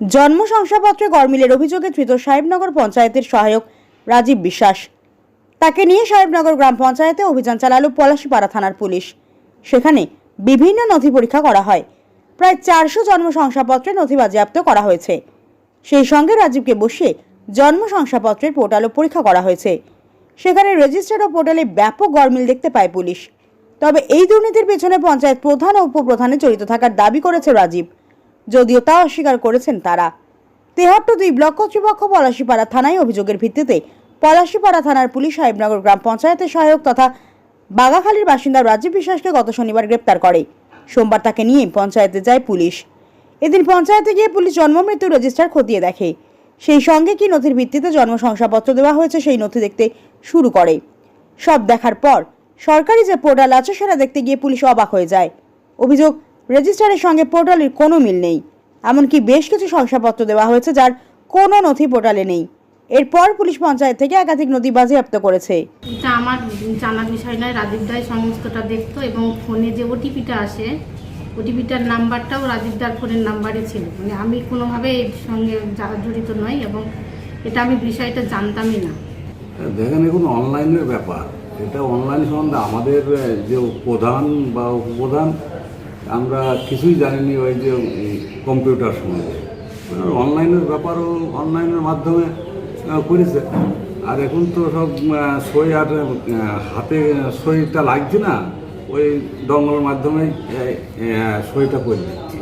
জন্ম শংসাপত্রে গরমিলের অভিযোগে ধৃত সাহেবনগর পঞ্চায়েতের সহায়ক রাজীব বিশ্বাস। তাকে নিয়ে সাহেবনগর গ্রাম পঞ্চায়েতে অভিযান চালালো পলাশীপাড়া থানার পুলিশ। সেখানে বিভিন্ন নথি পরীক্ষা করা হয়। প্রায় চারশো জন্ম শংসাপত্রে নথি বাজেয়াপ্ত করা হয়েছে। সেই সঙ্গে রাজীবকে বসিয়ে জন্ম শংসাপত্রের পোর্টালও পরীক্ষা করা হয়েছে। সেখানে রেজিস্টার ও পোর্টালে ব্যাপক গরমিল দেখতে পায় পুলিশ। তবে এই দুর্নীতির পেছনে পঞ্চায়েত প্রধান ও উপপ্রধানে জড়িত থাকার দাবি করেছে রাজীব। যদিও তা অস্বীকার করেছেন তারা। তেহট্ট দুই ব্লক কর্তৃপক্ষ পলাশীপাড়া থানায় অভিযোগের ভিত্তিতে পলাশীপাড়া থানার পুলিশ সাহেবনগর গ্রাম পঞ্চায়েতের সহায়ক তথা বাগাখালীর বাসিন্দা রাজীব বিশ্বাসকে গত শনিবার গ্রেপ্তার করে। সোমবার তাকে নিয়ে পঞ্চায়েতে যায় পুলিশ। এদিন পঞ্চায়েতে গিয়ে পুলিশ জন্ম মৃত্যু রেজিস্টার খতিয়ে দেখে। সেই সঙ্গে কি নথির ভিত্তিতে জন্ম শংসাপত্র দেওয়া হয়েছে সেই নথি দেখতে শুরু করে। সব দেখার পর সরকারি যে পোর্টাল আছে সেটা দেখতে গিয়ে পুলিশ অবাক হয়ে যায়। অভিযোগ রেজিস্টারের সঙ্গে পোর্টালের কোনো মিল নেই। এমনকি বেশ কিছু শংসাপত্র দেওয়া হয়েছে যার কোনো নথি পোর্টালে নেই। এরপর পুলিশ পঞ্চায়েত থেকে একাধিক নথি বাজেয়াপ্ত করেছে। এটা আমার জানার বিষয় নয় রাজীব দাই সমস্তটা দেখতো এবং ফোনে যে ওটিপিটা আসে ওটিপিটার নাম্বারটাও রাজীব দার ফোনের নাম্বারে ছিল। মানে আমি কোনোভাবে এর সঙ্গে যারা জড়িত নই এবং এটা আমি বিষয়টা জানতামই না। দেখেন এখন অনলাইনের ব্যাপার। এটা অনলাইন সম্বন্ধে আমাদের যে প্রধান বা উপপ্রধান আমরা কিছুই জানিনি ওই যে কম্পিউটার সম্বন্ধে অনলাইনের ব্যাপারও অনলাইনের মাধ্যমে করেছে। আর এখন তো সব সই আর হাতে সইটা লাগছে না ওই ডঙ্গলের আহ, সইটা করে দিচ্ছে।